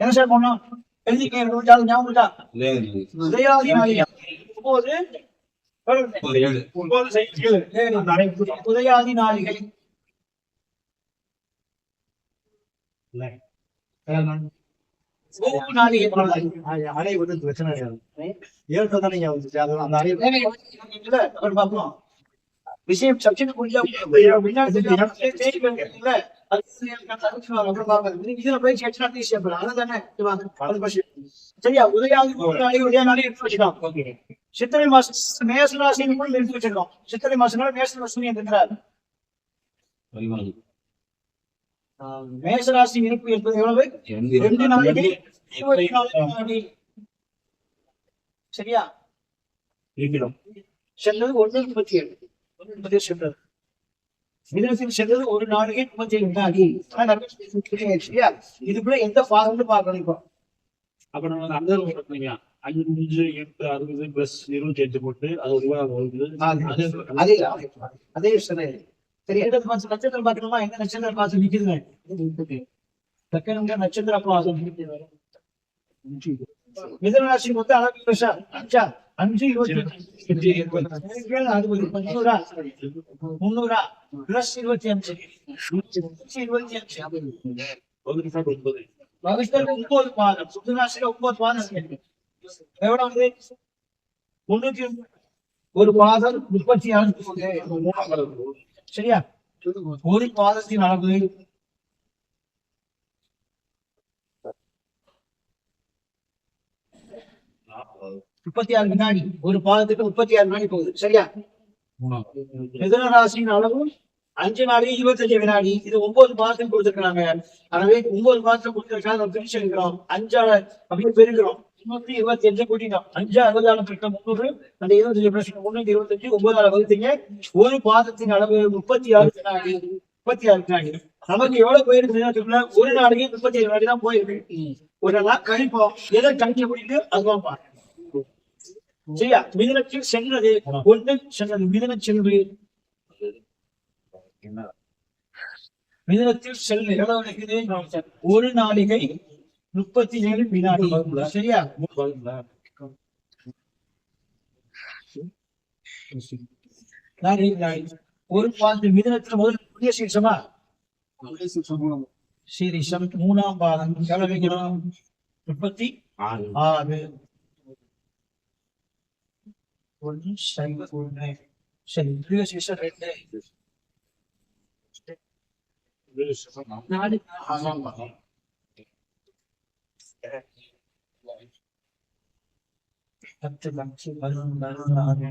என்ன சார் பண்ணோம் ஞாபகம் இருக்கா உதயாதி நாளிகை நாளிகை வந்து பிரச்சனை ஏற்கனவே தானே ஞாபகம் வந்துச்சு. அது அந்த பார்ப்போம். விஷயம் சப்ஜெக்ட். சரியா? சித்திரை மாசம் மேச ராசின்னு கூட எடுத்து வச்சிருக்கோம். சித்திரை மாசம்னால மேச ராசி இருக்கிறார். மேச ராசி இருப்பு என்பது எவ்வளவு? ரெண்டு நாளைக்கு சரியா? சென்றது ஒன்று முப்பத்தி ஏழு. ஒன்று முப்பத்தி ஏழு சென்றது. மிதனத்தில் சென்றது ஒரு நாளைக்கு முப்பத்தி ஏழு நம்ம சரியா? இதுக்குள்ள எந்த ஃபார்ம்னு பார்க்கணும் இப்போ. அப்ப நம்ம அந்த கொடுத்தீங்க அஞ்சு எட்டு அறுபது பிளஸ் இருபத்தி எட்டு போட்டு அது ஒரு அதே அதே அதே சரி சரி எந்த பார்த்து நட்சத்திரம் பார்க்கணுமா? எந்த நட்சத்திரம் பார்த்து நிக்குதுங்க? தக்கனுங்க நட்சத்திரம் பார்த்து மிதன ராசி மொத்தம் அளவு வருஷா அஞ்சா அஞ்சு இருபத்தி அறுபது முன்னூறா முன்னூறா பிளஸ் இருபத்தி அஞ்சு இருபத்தி அஞ்சு ஒரு சார் ஒன்பது வகுத்தல் ஒன்பது பாதம் சுத்தராசில ஒன்பது பாதம் இருக்கு. எவ்வளவு வந்து முன்னூத்தி ஒரு பாதம் முப்பத்தி ஆறு சரியா ஒரு பாதத்தின் அளவு முப்பத்தி ஆறு வினாடி ஒரு பாதத்துக்கு முப்பத்தி ஆறு வினாடி போகுது. சரியா? மிதுன ராசியின் அளவு அஞ்சு நாளே இருபத்தஞ்சு வினாடி. இது ஒன்பது மாதத்துக்கு கொடுத்துருக்காங்க எனவே ஒன்பது மாதத்துக்கு கொடுத்துருக்காங்க நம்ம பிரிச்சு எடுக்கிறோம். அஞ்சால அப்படியே பெருக்கிறோம். முன்னூத்தி இருபத்தி அஞ்சு கூட்டிட்டோம். அஞ்சு அறுபதாயிரம் பெருக்கம் முன்னூறு அந்த இருபத்தஞ்சு பிரச்சனை முன்னூத்தி இருபத்தஞ்சு ஒன்பதாயிரம் வகுத்தீங்க ஒரு பாதத்தின் அளவு முப்பத்தி ஆறு வினாடி. முப்பத்தி ஆறு வினாடி. நமக்கு எவ்வளவு போயிருக்கு ஒரு நாளைக்கு முப்பத்தி ஏழு வினாடி தான் போயிருக்கு. ஒரு நாள் கழிப்போம். எதை கணிக்க முடியுது? அதுதான் பாருங்க. சரியா? மிதனத்தில் சென்றது ஒன்று சென்றது மிதன செல்வி மிதனத்தில் செல்வி எவ்வளவு இருக்குது? ஒரு நாளிகை முப்பத்தி ஏழு வினாடி. சரியா. ஒரு பாதத்து மிதனத்தில் முதல் புதிய சீர்ஷமா? சீரிஷம் மூணாம் பாதம். எவ்வளவு முப்பத்தி ஆறு. ஆறு ஒன்று சைவ ஒன்று சரி புதிய சீர்ஷம் ரெண்டு நாலு பத்து லட்சம் பதினொன்று பதினாறு